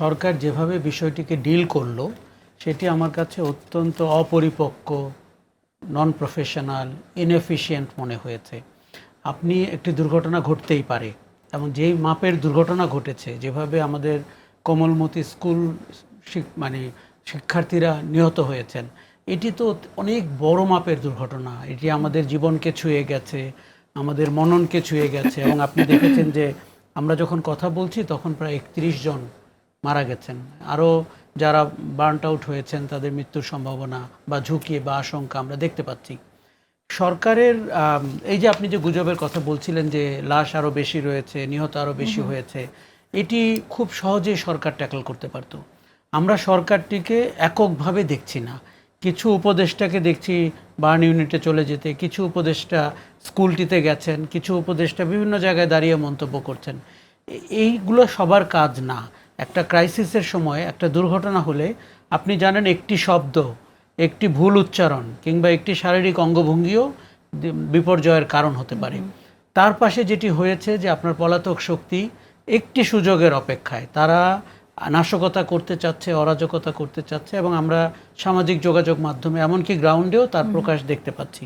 সরকার যেভাবে বিষয়টিকে ডিল করল, সেটি আমার কাছে অত্যন্ত অপরিপক্ক নন প্রফেশনাল ইনএফিশিয়েন্ট মনে হয়েছে। আপনি একটি দুর্ঘটনা ঘটতেই পারে এবং যেই মাপের দুর্ঘটনা ঘটেছে, যেভাবে আমাদের কোমলমতি স্কুল মানে শিক্ষার্থীরা নিহত হয়েছেন, এটি তো অনেক বড় মাপের দুর্ঘটনা। এটি আমাদের জীবনকে ছুঁয়ে গেছে, আমাদের মননকে ছুঁয়ে গেছে এবং আপনি দেখেছেন যে আমরা যখন কথা বলছি, তখন প্রায় একত্রিশ জন মারা গেছেন। আরও যারা বার্নড আউট হয়েছেন তাদের মৃত্যুর সম্ভাবনা বা ঝুঁকি বা আশঙ্কা আমরা দেখতে পাচ্ছি। সরকারের এই যে আপনি যে গুজবের কথা বলছিলেন যে লাশ আরও বেশি রয়েছে নিহত আরও বেশি হয়েছে এটি খুব সহজেই সরকার ট্যাকল করতে পারতো। আমরা সরকারটিকে এককভাবে দেখছি না। কিছু উপদেষ্টাকে দেখছি বার্ন ইউনিটে চলে যেতে কিছু উপদেষ্টা স্কুলটিতে গেছেন কিছু উপদেষ্টা বিভিন্ন জায়গায় দাঁড়িয়ে মন্তব্য করছেন। এইগুলো সবার কাজ না। একটা ক্রাইসিসের সময় একটা দুর্ঘটনা হলে আপনি জানেন একটি শব্দ একটি ভুল উচ্চারণ কিংবা একটি শারীরিক অঙ্গভঙ্গিও বিপর্যয়ের কারণ হতে পারে। তার পাশে যেটি হয়েছে যে আপনার পলাতক শক্তি একটি সুযোগের অপেক্ষায়। তারা নাশকতা করতে চাচ্ছে অরাজকতা করতে চাচ্ছে এবং আমরা সামাজিক যোগাযোগ মাধ্যমে এমনকি গ্রাউন্ডেও তার প্রকাশ দেখতে পাচ্ছি।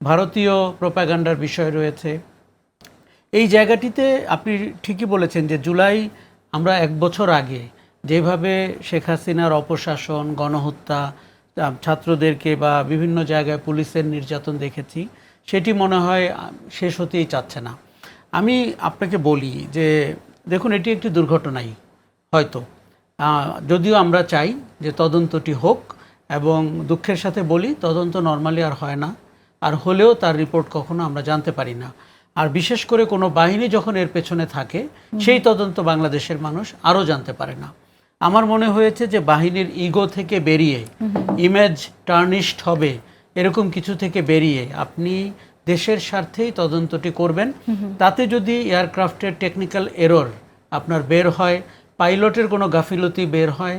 ভারতীয় প্রোপাগান্ডার বিষয় রয়েছে। এই জায়গাটিতে আপনি ঠিকই বলেছেন যে জুলাই আমরা এক বছর আগে যেভাবে শেখ হাসিনার অপশাসন, গণহত্যা ছাত্রদেরকে বা বিভিন্ন জায়গায় পুলিশের নির্যাতন দেখেছি, সেটি মনে হয় শেষ হতেই চাচ্ছে না। আমি আপনাকে বলি যে, দেখুন, এটি একটি দুর্ঘটনাই, হয়তো। যদিও আমরা চাই যে তদন্তটি হোক এবং দুঃখের সাথে বলি, তদন্ত নর্মালি আর হয় না, আর হলেও তার রিপোর্ট কখনো আমরা জানতে পারি না। আর বিশেষ করে কোনো বাহিনী যখন এর পেছনে থাকে সেই তদন্ত বাংলাদেশের মানুষ আরও জানতে পারে না। আমার মনে হয়েছে যে বাহিনীর ইগো থেকে বেরিয়ে ইমেজ টার্নিশড হবে এরকম কিছু থেকে বেরিয়ে আপনি দেশের স্বার্থেই তদন্তটি করবেন। তাতে যদি এয়ারক্রাফটের টেকনিক্যাল এরর আপনার বের হয় পাইলটের কোনো গাফিলতি বের হয়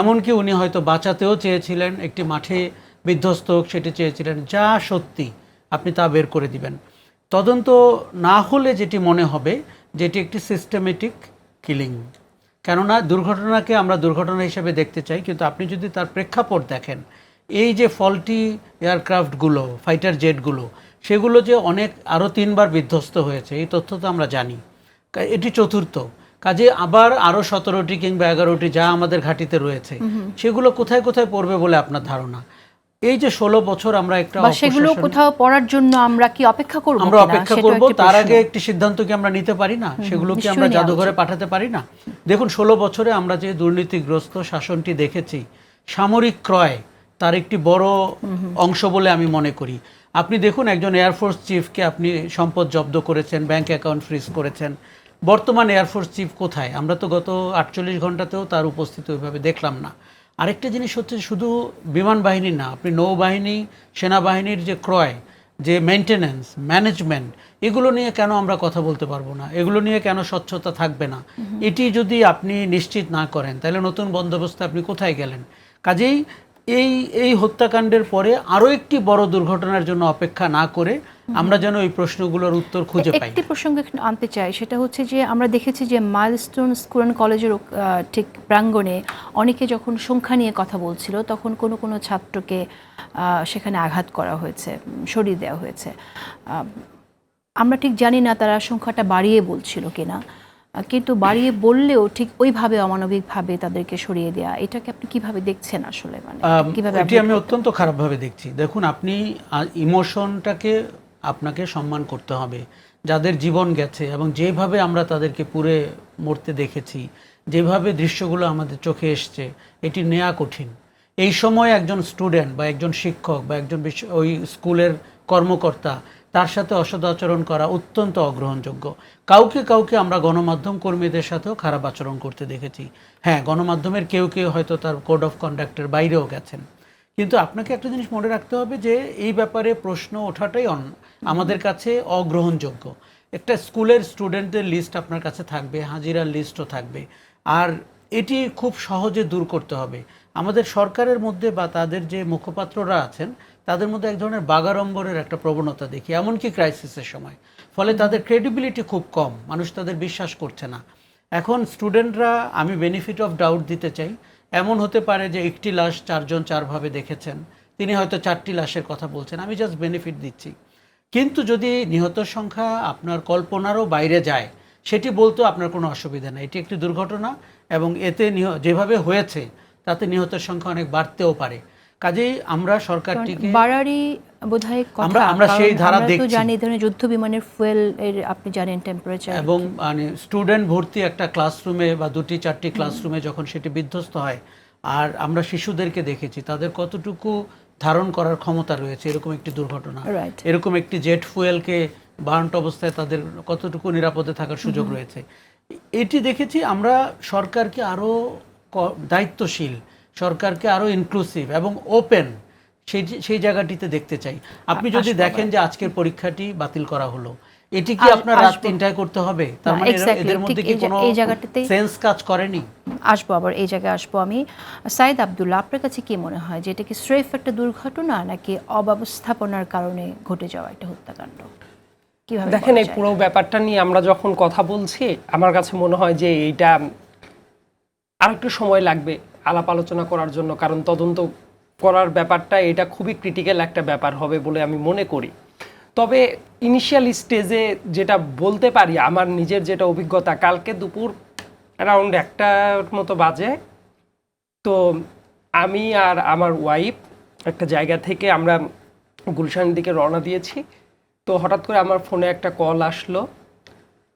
এমনকি উনি হয়তো বাঁচাতেও চেয়েছিলেন একটি মাঠে বিধ্বস্ত হোক সেটি চেয়েছিলেন যা সত্যি আপনি তা বের করে দিবেন। তদন্ত না হলে যেটি মনে হবে যেটি একটি সিস্টেমেটিক কিলিং কেননা দুর্ঘটনাকে আমরা দুর্ঘটনা হিসেবে দেখতে চাই কিন্তু আপনি যদি তার প্রেক্ষাপট দেখেন এই যে ফল্টি এয়ারক্রাফটগুলো ফাইটার জেটগুলো সেগুলো যে অনেক আরও তিনবার বিধ্বস্ত হয়েছে এই তথ্য তো আমরা জানি। এটি চতুর্থ। কাজে আবার আরও সতেরোটি কিংবা এগারোটি যা আমাদের ঘাটিতে রয়েছে সেগুলো কোথায় কোথায় পড়বে বলে আপনার ধারণা? এই যে ষোলো বছর আমরা একটা সেগুলো কোথাও পড়ার জন্য আমরা কি অপেক্ষা করব আমরা অপেক্ষা করব তার আগে একটি সিদ্ধান্ত কি আমরা নিতে পারি না? সেগুলো কি আমরা জাদুঘরে পাঠাতে পারি না? দেখুন ষোলো বছরে আমরা যে দুর্নীতিগ্রস্ত শাসনটি দেখেছি সামরিক ক্রয় তার একটি বড় অংশ বলে আমি মনে করি। আপনি দেখুন একজন এয়ারফোর্স চিফকে আপনি সম্পদ জব্দ করেছেন ব্যাংক অ্যাকাউন্ট ফ্রিজ করেছেন। বর্তমান এয়ারফোর্স চিফ কোথায়? আমরা তো গত আটচল্লিশ ঘন্টাতেও তার উপস্থিতি ওইভাবে দেখলাম না। আরেকটা জিনিস হচ্ছে শুধু বিমান বাহিনী না, আপনি নৌবাহিনী, সেনাবাহিনীর যে ক্রয়, যে মেনটেনেন্স ম্যানেজমেন্ট এগুলো নিয়ে কেন আমরা কথা বলতে পারব না? এগুলো নিয়ে কেন স্বচ্ছতা থাকবে না? এটি যদি আপনি নিশ্চিত না করেন, তাহলে নতুন বন্দোবস্তে আপনি কোথায় গেলেন? কাজেই এই এই হত্যাকাণ্ডের পরে আরও একটি বড় দুর্ঘটনার জন্য অপেক্ষা না করে আমরা যেন এই প্রশ্নগুলোর উত্তর খুঁজে পাই। একটি প্রসঙ্গ আনতে চাই সেটা হচ্ছে যে আমরা দেখেছি যে মাইলস্টোন স্কুল কলেজের ঠিক প্রাঙ্গণে অনেকে যখন সংখ্যা নিয়ে কথা বলছিল তখন কোনো কোনো ছাত্রকে সেখানে আঘাত করা হয়েছে সরিয়ে দেওয়া হয়েছে। আমরা ঠিক জানি না তারা সংখ্যাটা বাড়িয়ে বলছিল কিনা কিন্তু বাড়িয়ে বললেও ঠিক ওইভাবে অমানবিকভাবে তাদেরকে সরিয়ে দেওয়া এটাকে আপনি কীভাবে দেখছেন আসলে? মানে কীভাবে আমি অত্যন্ত খারাপভাবে দেখছি। দেখুন আপনি ইমোশনটাকে আপনাকে সম্মান করতে হবে। যাদের জীবন গেছে এবং যেভাবে আমরা তাদেরকে পুরে মরতে দেখেছি, যেভাবে দৃশ্যগুলো আমাদের চোখে এসছে, এটি নেওয়া কঠিন। এই সময় একজন স্টুডেন্ট বা একজন শিক্ষক বা একজন ওই স্কুলের কর্মকর্তা, তার সাথে অসদাচরণ করা অত্যন্ত অগ্রহণযোগ্য। কাউকে কাউকে আমরা গণমাধ্যম কর্মীদের সাথেও খারাপ আচরণ করতে দেখেছি। হ্যাঁ গণমাধ্যমের কেউ কেউ হয়তো তার কোড অফ কন্ডাক্টের বাইরেও গেছেন। কিন্তু আপনাকে একটা জিনিস মনে রাখতে হবে যে এই ব্যাপারে প্রশ্ন ওঠাটাই আমাদের কাছে অগ্রহণযোগ্য। একটা স্কুলের স্টুডেন্টদের লিস্ট আপনার কাছে থাকবে, হাজিরার লিস্টও থাকবে। আর এটি খুব সহজে দূর করতে হবে। আমাদের সরকারের মধ্যে বা তাদের যে মুখপাত্ররা আছেন, তাদের মধ্যে এক ধরনের বাগাড়ম্বরের একটা প্রবণতা দেখি, এমনকি ক্রাইসিসের সময়। ফলে তাদের ক্রেডিবিলিটি খুব কম, মানুষ তাদের বিশ্বাস করছে না। এখন স্টুডেন্টরা, আমি বেনিফিট অফ ডাউট দিতে চাই এমন হতে পারে যে একটি লাশ চারজন চারভাবে দেখেছেন। তিনি হয়তো চারটি লাশের কথা বলছেন। আমি জাস্ট বেনিফিট দিচ্ছি। কিন্তু যদি নিহতর সংখ্যা আপনার কল্পনারও বাইরে যায়, সেটি বলতেও আপনার কোনো অসুবিধা নেই। এটি একটি দুর্ঘটনা এবং এতে নিহ- যেভাবে হয়েছে, তাতে নিহতের সংখ্যা অনেক বাড়তেও পারে। কাজেই আমরা সরকারটিকে বাড়ারই বোধহয় কথা আমরা- আমরা সেই ধারা দেখছি। জানি ধরনের যুদ্ধ বিমানের ফুয়েল এর আপনি জানেন টেম্পারেচার এবং মানে স্টুডেন্ট ভর্তি একটা ক্লাসরুমে বা দুটি চারটি ক্লাসরুমে যখন সেটি বিধ্বস্ত হয় আর আমরা শিশুদেরকে দেখেছি তাদের কতটুকু ধারণ করার ক্ষমতা রয়েছে এরকম একটি দুর্ঘটনা। এরকম একটি জেট ফুয়েলকে বার্ন্ট অবস্থায় তাদের কতটুকু নিরাপদে থাকার সুযোগ রয়েছে। এটি দেখেছি আমরা সরকারকে আরও দায়িত্বশীল সরকারকে আরও ইনক্লুসিভ এবং ওপেন সেই সেই জায়গাটিতে দেখতে চাই। আপনি যদি দেখেন যে আজকের পরীক্ষাটি বাতিল করা হলো এটি কি আপনার রাত তিনটায় করতে হবে? তার মানে এরা- এদের মধ্যে কি কোনো সেন্স কাজ করেনি? আসব আবার এই জায়গায় আসব আমি। সাইদ আব্দুল্লাহ আপনার কাছে কি মনে হয় যে এটা কি স্রেফ একটা দুর্ঘটনা নাকি অব্যবস্থাপনার কারণে ঘটে যাওয়া একটা হত্যাকাণ্ড? কীভাবে দেখেন এই? পুরো ব্যাপারটা নিয়ে আমরা যখন কথা বলছি আমার কাছে মনে হয় যে এইটা আর একটু সময় লাগবে। আলাপ আলোচনা করার জন্য, কারণ তদন্ত করার ব্যাপারটা এটা খুবই ক্রিটিক্যাল একটা ব্যাপার হবে বলে আমি মনে করি। তবে ইনিশিয়াল স্টেজে যেটা বলতে পারি, আমার নিজের যেটা অভিজ্ঞতা, কালকে দুপুর অ্যারাউন্ড একটার মতো বাজে, তো আমি আর আমার ওয়াইফ একটা জায়গা থেকে আমরা গুলশানের দিকে রওনা দিয়েছি। তো হঠাৎ করে আমার ফোনে একটা কল আসলো।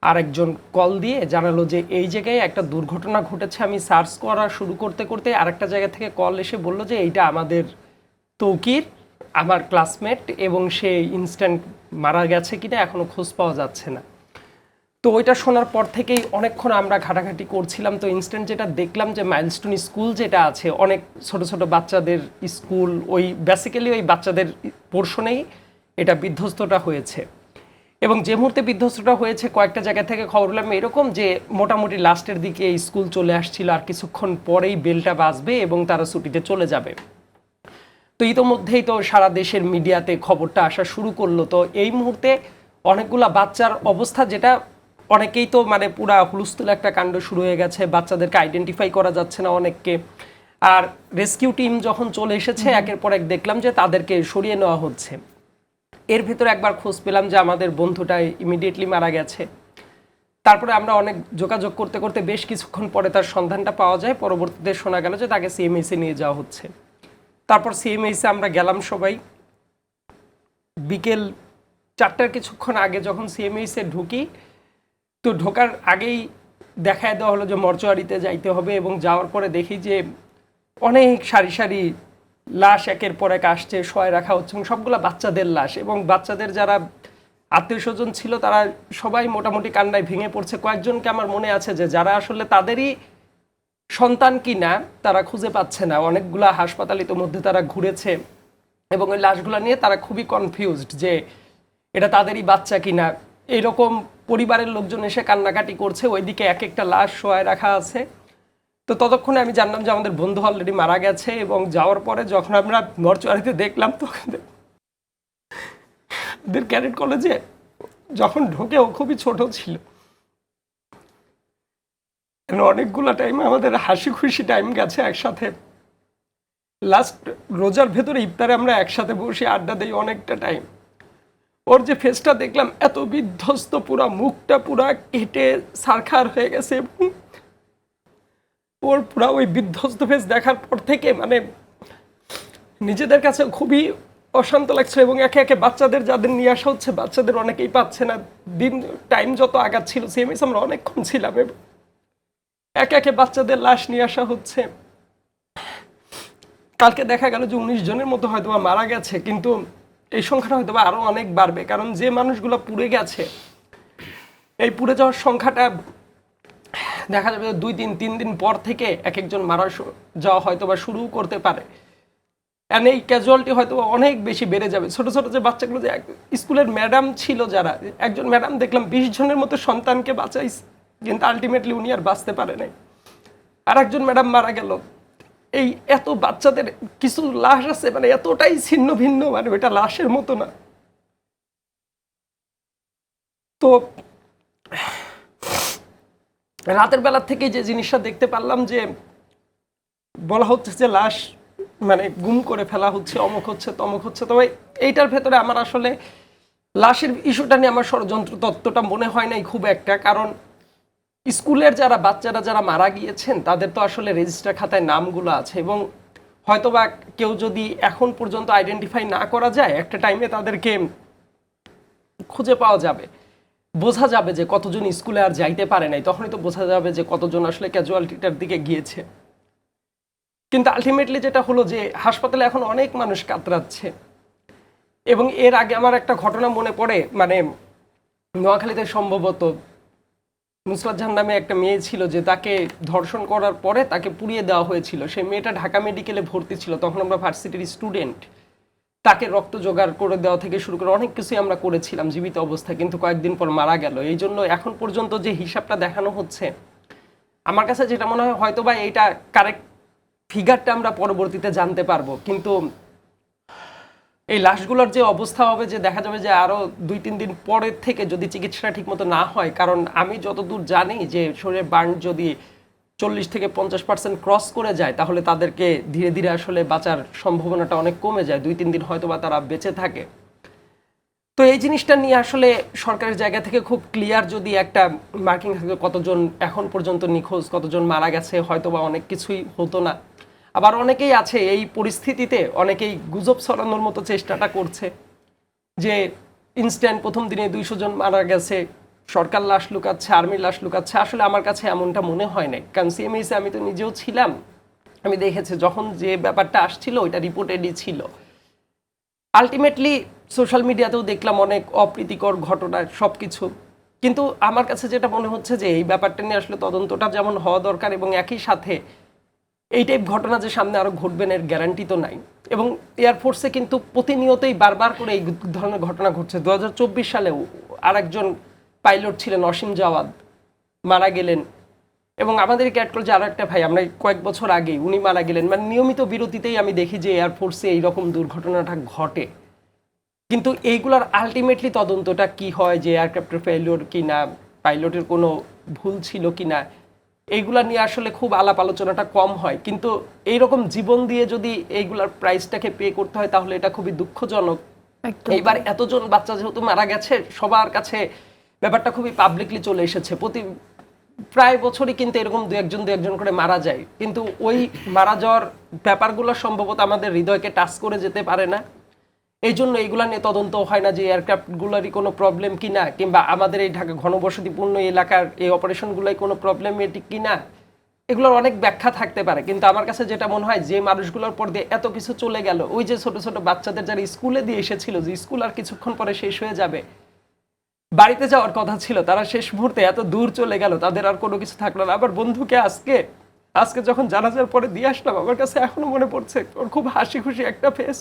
আর একজন কল দিয়ে জানালো যে এই জায়গায় একটা দুর্ঘটনা ঘটেছে, আমি সার্চ করা শুরু করতে করতে আরেকটা জায়গা থেকে কল এসে বলল যে এইটা আমাদের তৌকির, আমার ক্লাসমেট এবং সে ইনস্ট্যান্ট মারা গেছে কিনা এখনও খোঁজ পাওয়া যাচ্ছে না। তো ওইটা শোনার পর থেকেই অনেকক্ষণ আমরা ঘাটাঘাটি করছিলাম। তো ইনস্ট্যান্ট যেটা দেখলাম যে মাইলস্টোন স্কুল যেটা আছে, অনেক ছোট ছোট বাচ্চাদের স্কুল ওই বেসিক্যালি ওই বাচ্চাদের পোর্শনেই এটা বিধ্বস্তটা হয়েছে। এবং যে মুহূর্তে বিধ্বস্তটা হয়েছে কয়েকটা জায়গা থেকে খবর পেলাম এরকম যে মোটামুটি লাস্টের দিকে স্কুল চলে আসছিল আর কিছুক্ষণ পরেই বেলটা বাজবে এবং তারা ছুটিতে চলে যাবে। তো ইতোমধ্যেই তো সারা দেশের মিডিয়াতে খবরটা আসা শুরু করল। তো এই মুহূর্তে অনেকগুলা বাচ্চার অবস্থা যেটা অনেকেই তো মানে পুরা হুলস্থুল একটা কাণ্ড শুরু হয়ে গেছে বাচ্চাদেরকে আইডেন্টিফাই করা যাচ্ছে না অনেককে। আর রেস্কিউ টিম যখন চলে এসেছে একের পর এক দেখলাম যে তাদেরকে সরিয়ে নেওয়া হচ্ছে। এর ভিতরে একবার খোঁজ পেলাম যে আমাদের বন্ধুটা ইমিডিয়েটলি মারা গেছে। তারপরে আমরা অনেক যোগাযোগ করতে করতে বেশ কিছুক্ষণ পরে তার সন্ধানটা পাওয়া যায়। পরবর্তীতে শোনা গেল যে তাকে সিএমএসে নিয়ে যাওয়া হচ্ছে। তারপর সিএমএইসে আমরা গেলাম সবাই। বিকেল চারটার কিছুক্ষণ আগে যখন সিএমএইসে ঢুকি, তো ঢোকার আগেই দেখায় দেওয়া হলো যে মর্চুয়ারিতে যাইতে হবে এবং যাওয়ার পরে দেখি যে অনেক সারি সারি লাশ একের পর এক আসছে শোয় রাখা হচ্ছে এবং সবগুলো বাচ্চাদের লাশ এবং বাচ্চাদের যারা আত্মীয় স্বজন ছিল তারা সবাই মোটামুটি কান্নায় ভেঙে পড়ছে। কয়েকজনকে আমার মনে আছে যে যারা আসলে তাদেরই সন্তান কি না তারা খুঁজে পাচ্ছে না। অনেকগুলা হাসপাতাল ইতোমধ্যে তারা ঘুরেছে এবং ওই লাশগুলো নিয়ে তারা খুবই কনফিউজড যে এটা তাদেরই বাচ্চা কিনা। এইরকম পরিবারের লোকজন এসে কান্নাকাটি করছে, ওইদিকে এক একটা লাশ শোয়ায় রাখা আছে। তো ততক্ষণে আমি জানলাম যে আমাদের বন্ধু অলরেডি মারা গেছে এবং যাওয়ার পরে যখন আমরা মর্চুয়ারিতে দেখলাম, তখন ওদের ক্যাডেট কলেজে যখন ঢোকে, ও খুবই ছোট ছিল। অনেকগুলো টাইম আমাদের হাসি খুশি টাইম গেছে একসাথে। লাস্ট রোজার ভেতরে ইফতারে আমরা একসাথে বসে আড্ডা দিই অনেকটা টাইম ওর যে ফেসটা দেখলাম, এত বিধ্বস্ত পুরা, মুখটা পুরা কেটে সারখার হয়ে গেছে ওর পুরা ওই বিধ্বস্ত ফেস দেখার পর থেকে মানে নিজেদের কাছে খুবই অশান্ত লাগছে এবং একে একে বাচ্চাদের যাদের নিয়ে আসা হচ্ছে, বাচ্চাদের অনেকেই পাচ্ছে না। দিন টাইম যত আগাচ্ছিল সিএমএস আমরা অনেকক্ষণ ছিলাম এবং একে একে বাচ্চাদের লাশ নিয়ে আসা হচ্ছে। কালকে দেখা গেল যে উনিশ জনের মতো হয়তো মারা গেছে, কিন্তু এই সংখ্যাটা হয়তো বা আরও অনেক বাড়বে, কারণ যে মানুষগুলো পুড়ে গেছে, এই পুড়ে যাওয়ার সংখ্যাটা দেখা যাবে দুই দিন, তিন দিন পর থেকে এক একজন মারা যাওয়া হয়তো বা শুরু করতে পারে। এই ক্যাজুয়ালিটি হয়তো অনেক বেশি বেড়ে যাবে। ছোট ছোট যে বাচ্চাগুলো যে স্কুলের ম্যাডাম ছিল যারা, একজন ম্যাডাম দেখলাম বিশ জনের মতো সন্তানকে বাঁচাইছে, কিন্তু আলটিমেটলি উনি আর বাঁচতে পারে নাই। আর একজন ম্যাডাম মারা গেল। এই এত বাচ্চাদের কিছু লাশ আছে মানে এতটাই ছিন্ন ভিন্ন মানে ওইটা লাশের মতো না। তো রাতের বেলা থেকে যে জিনিসটা দেখতে পারলাম যে বলা হচ্ছে যে লাশ মানে গুম করে ফেলা হচ্ছে, অমুক হচ্ছে, তমুক হচ্ছে, তবে এইটার ভেতরে আমার আসলে লাশের ইস্যুটা নিয়ে আমার ষড়যন্ত্র তত্ত্বটা মনে হয় নাই খুব একটা। কারণ স্কুলের যারা বাচ্চারা যারা মারা গিয়েছেন, তাদের তো আসলে রেজিস্টার খাতায় নামগুলো আছে এবং হয়তোবা কেউ যদি এখন পর্যন্ত আইডেন্টিফাই না করা যায়, একটা টাইমে তাদেরকে খুঁজে পাওয়া যাবে। বোঝা যাবে যে কতজন স্কুলে আর যাইতে পারে নাই, তখনই তো বোঝা যাবে যে কতজন আসলে ক্যাজুয়ালিটিটার দিকে গিয়েছে। কিন্তু আলটিমেটলি যেটা হলো যে হাসপাতালে এখন অনেক মানুষ কাতরাচ্ছে। এবং এর আগে আমার একটা ঘটনা মনে পড়ে মানে নোয়াখালীতে সম্ভবত নুসরাত জাহান নামে একটা মেয়ে ছিল যে তাকে ধর্ষণ করার পরে তাকে পুড়িয়ে দেওয়া হয়েছিল। সেই মেয়েটা ঢাকা মেডিকেলে ভর্তি ছিল, তখন আমরা ভার্সিটির স্টুডেন্ট তাকে রক্ত জোগাড় করে দেওয়া থেকে শুরু করে অনেক কিছুই আমরা করেছিলাম জীবিত অবস্থায়, কিন্তু কয়েকদিন পর মারা গেল। এই জন্য এখন পর্যন্ত যে হিসাবটা দেখানো হচ্ছে, আমার কাছে যেটা মনে হয় হয়তো বা এইটা কারেক্ট ফিগারটা আমরা পরবর্তীতে জানতে পারব। কিন্তু এই লাশগুলোর যে অবস্থা হবে যে দেখা যাবে যে আরও দুই, তিন দিন পরের থেকে যদি চিকিৎসাটা ঠিকমতো না হয়, কারণ আমি যতদূর জানি যে শরীরের বার্ন যদি চল্লিশ থেকে পঞ্চাশ পার্সেন্ট ক্রস করে যায়, তাহলে তাদেরকে ধীরে ধীরে আসলে বাঁচার সম্ভাবনাটা অনেক কমে যায়। দুই, তিন দিন হয়তো বা তারা বেঁচে থাকে। তো এই জিনিসটা নিয়ে আসলে সরকারের জায়গা থেকে খুব ক্লিয়ার যদি একটা মার্কিং থাকে কতজন এখন পর্যন্ত নিখোঁজ, কতজন মারা গেছে হয়তো বা অনেক কিছুই হতো না। আবার অনেকেই আছে এই পরিস্থিতিতে, অনেকেই গুজব ছড়ানোর মতো চেষ্টাটা করছে যে ইনস্ট্যান্ট প্রথম দিনে দুইশো জন মারা গেছে সরকার লাশ লুকাচ্ছে, আর্মির লাশ লুকাচ্ছে, আসলে আমার কাছে এমনটা মনে হয় নাই। কারণ সিএমএসে আমি তো নিজেও ছিলাম। আমি দেখেছি, যখন যে ব্যাপারটা আসছিল, ওইটা রিপোর্টেডই ছিল। আলটিমেটলি সোশ্যাল মিডিয়াতেও দেখলাম অনেক অপ্রীতিকর ঘটনা সব কিছু কিন্তু আমার কাছে যেটা মনে হচ্ছে যে, এই ব্যাপারটা নিয়ে আসলে তদন্তটা যেমন হওয়া দরকার এবং একই সাথে এই টাইপ ঘটনা যে সামনে আরও ঘটবেন এর গ্যারান্টি তো নাই। এবং এয়ারফোর্সে কিন্তু প্রতিনিয়তই বারবার করে এই ধরনের ঘটনা ঘটছে। দু হাজার চব্বিশ সালেও আরেকজন পাইলট ছিলেন অসীম জাওয়াদ মারা গেলেন। এবং আমাদের ক্যাট কলেজে আরও একটা ভাই আমরা কয়েক বছর আগে উনি মারা গেলেন। মানে নিয়মিত বিরতিতেই আমি দেখি যে এয়ারফোর্সে এইরকম দুর্ঘটনাটা ঘটে। কিন্তু এইগুলোর আলটিমেটলি তদন্তটা কি হয় যে এয়ারক্রাফটের ফেলিওর কি না পাইলটের কোনো ভুল ছিল কি না এইগুলা নিয়ে আসলে খুব আলাপ আলোচনাটা কম হয়। কিন্তু এইরকম জীবন দিয়ে যদি এইগুলার প্রাইসটাকে পে করতে হয় তাহলে এটা খুবই দুঃখজনক। এইবার এতজন বাচ্চা যেহেতু মারা গেছে সবার কাছে ব্যাপারটা খুবই পাবলিকলি চলে এসেছে। প্রতি প্রায় বছরই কিন্তু এরকম দু একজন দু একজন করে মারা যায়। কিন্তু ওই মারা যাওয়ার ব্যাপারগুলো সম্ভবত আমাদের হৃদয়কে টাচ করে যেতে পারে না। এই জন্য এইগুলা নিয়ে তদন্ত হয় না যে এয়ারক্রাফটগুলোরই কোনো প্রবলেম কিনা, কিংবা আমাদের এই ঢাকা ঘনবসতিপূর্ণ এলাকার এই অপারেশনগুলোই কোনো প্রবলেম প্রবলেমেটিক কিনা, এগুলোর অনেক ব্যাখ্যা থাকতে পারে। কিন্তু আমার কাছে যেটা মনে হয়, যে মানুষগুলোর পর দিয়ে এত কিছু চলে গেল, ওই যে ছোট ছোট বাচ্চাদের যারা স্কুলে দিয়ে এসেছিল, যে স্কুল আর কিছুক্ষণ পরে শেষ হয়ে যাবে বাড়িতে যাওয়ার কথা ছিল, তারা শেষ মুহূর্তে এত দূর চলে গেল, তাদের আর কোনো কিছু থাকল না। আবার বন্ধুকে আজকে আজকে যখন জানাজার পরে দিয়ে আসলাম, আমার কাছে এখনও মনে পড়ছে, ওর খুব হাসি খুশি একটা ফেস